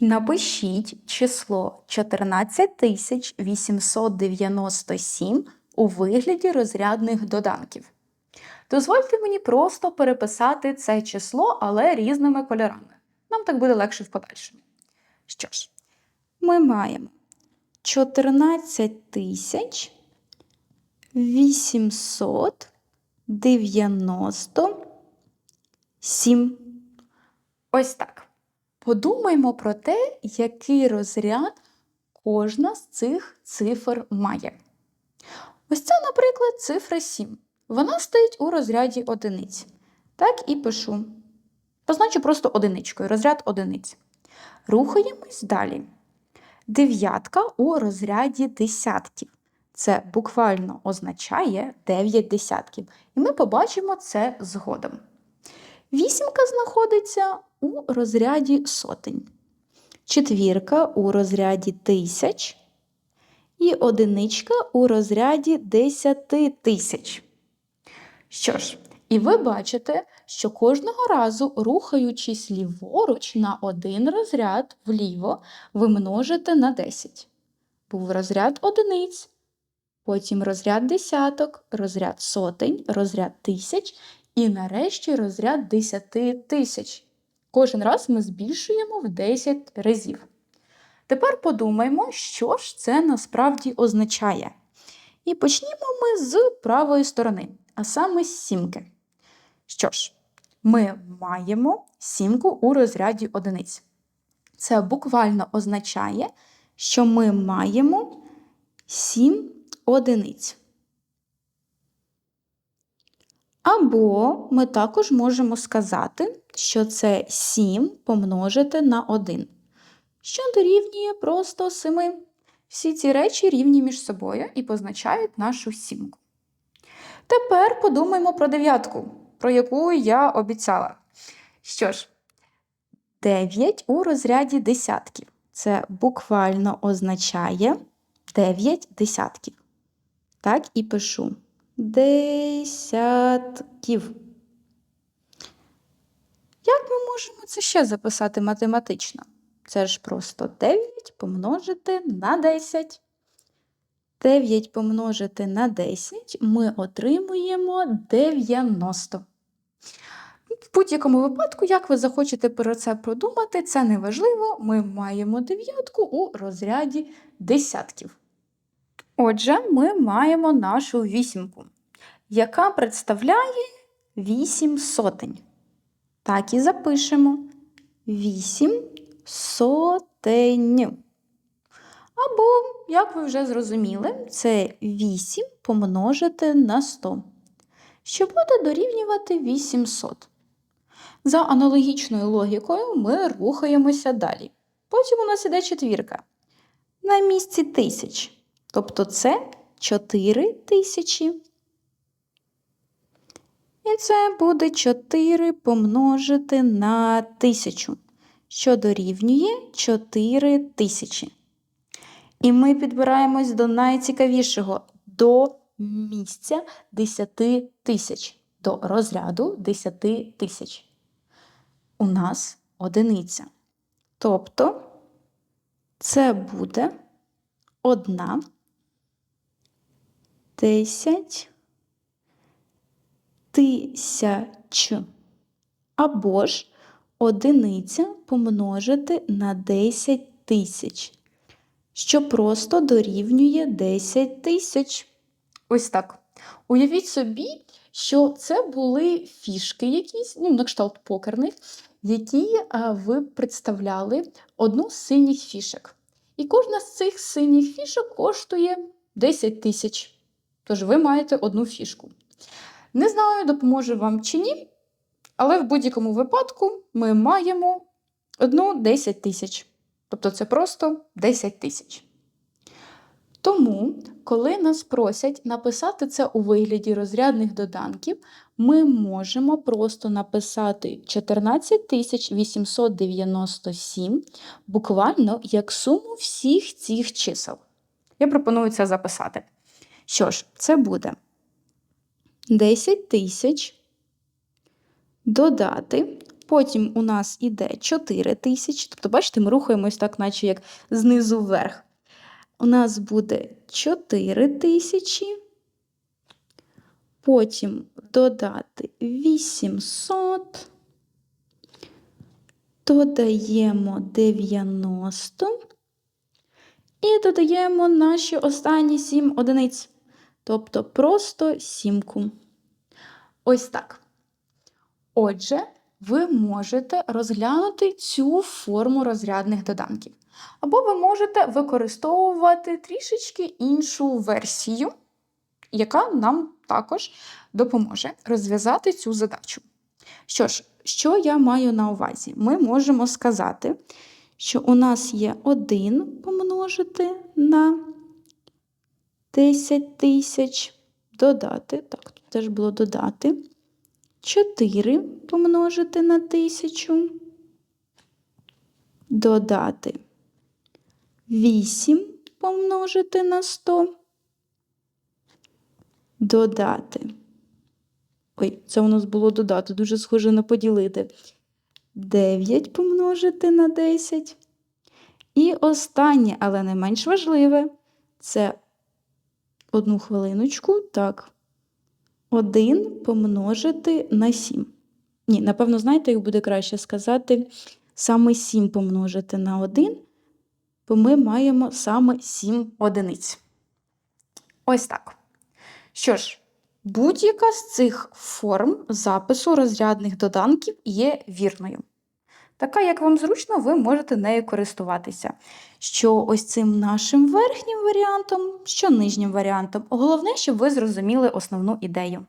Напишіть число 14897 у вигляді розрядних доданків. Дозвольте мені просто переписати це число, але різними кольорами. Нам так буде легше в подальшому. Що ж, ми маємо 14 897. Ось так. Подумаймо про те, який розряд кожна з цих цифр має. Ось це, наприклад, цифра 7. Вона стоїть у розряді одиниць. Так і пишу. Позначу просто одиничкою, розряд одиниць. Рухаємось далі. Дев'ятка у розряді десятків. Це буквально означає 9 десятків. І ми побачимо це згодом. Вісімка знаходиться у розряді сотень, четвірка у розряді тисяч і одиничка у розряді десяти тисяч. Що ж, і ви бачите, що кожного разу, рухаючись ліворуч на один розряд вліво, ви множите на 10. Був розряд одиниць, потім розряд десяток, розряд сотень, розряд тисяч і нарешті розряд 10 тисяч. Кожен раз ми збільшуємо в 10 разів. Тепер подумаймо, що ж це насправді означає. І почнімо ми з правої сторони, а саме з сімки. Що ж, ми маємо сімку у розряді одиниць. Це буквально означає, що ми маємо 7 одиниць. Або ми також можемо сказати, що це 7 помножити на 1, що дорівнює просто 7. Всі ці речі рівні між собою і позначають нашу сімку. Тепер подумаємо про дев'ятку, про яку я обіцяла. Що ж, 9 у розряді десятків. Це буквально означає 9 десятків. Так і пишу десятків. Як ми можемо це ще записати математично? Це ж просто 9 помножити на 10. 9 помножити на 10 ми отримуємо 90. В будь-якому випадку, як ви захочете про це продумати, це не важливо. Ми маємо дев'ятку у розряді десятків. Отже, ми маємо нашу вісімку, яка представляє 8 сотень. Так і запишемо 8 сотень. Або, як ви вже зрозуміли, це 8 помножити на 100, що буде дорівнювати 800. За аналогічною логікою ми рухаємося далі. Потім у нас іде четвірка. На місці тисяч. Тобто це 4 тисячі. І це буде 4 помножити на тисячу, що дорівнює 4 тисячі. І ми підбираємось до найцікавішого до місця 10 тисяч, до розряду 10 тисяч. У нас одиниця. Тобто це буде одна десять тисяч. Або ж одиниця помножити на 10 тисяч, що просто дорівнює 10 тисяч. Ось так. Уявіть собі, що це були фішки якісь, ну, на кшталт покерних, які ви представляли одну з синіх фішок. І кожна з цих синіх фішок коштує 10 тисяч. Тож ви маєте одну фішку. Не знаю, допоможе вам чи ні, але в будь-якому випадку ми маємо одну 10 тисяч. Тобто це просто 10 тисяч. Тому, коли нас просять написати це у вигляді розрядних доданків, ми можемо просто написати 14 897 буквально як суму всіх цих чисел. Я пропоную це записати. Що ж, це буде 10 тисяч додати потім у нас іде 4 тисячі. Тобто, бачите, ми рухаємось так, наче як знизу вверх. У нас буде 4 тисячі. Потім додати 800. Додаємо 90. І додаємо наші останні 7 одиниць. Тобто просто сімку. Ось так. Отже, ви можете розглянути цю форму розрядних доданків. Або ви можете використовувати трішечки іншу версію, яка нам також допоможе розв'язати цю задачу. Що ж, що я маю на увазі? Ми можемо сказати, що у нас є 1 помножити на 10 тисяч, додати, так, тут теж було додати. 4 помножити на 1000, додати 8 помножити на 100, додати. Ой, це у нас було додати, дуже схоже на поділити. 9 помножити на 10. І останнє, але не менш важливе, це одну хвилиночку, так. 1 помножити на 7. Ні, напевно, знаєте, як буде краще сказати саме 7 помножити на 1, бо ми маємо саме 7 одиниць. Ось так. Що ж, будь-яка з цих форм запису розрядних доданків є вірною. Така, як вам зручно, ви можете нею користуватися. Що ось цим нашим верхнім варіантом, що нижнім варіантом. Головне, щоб ви зрозуміли основну ідею.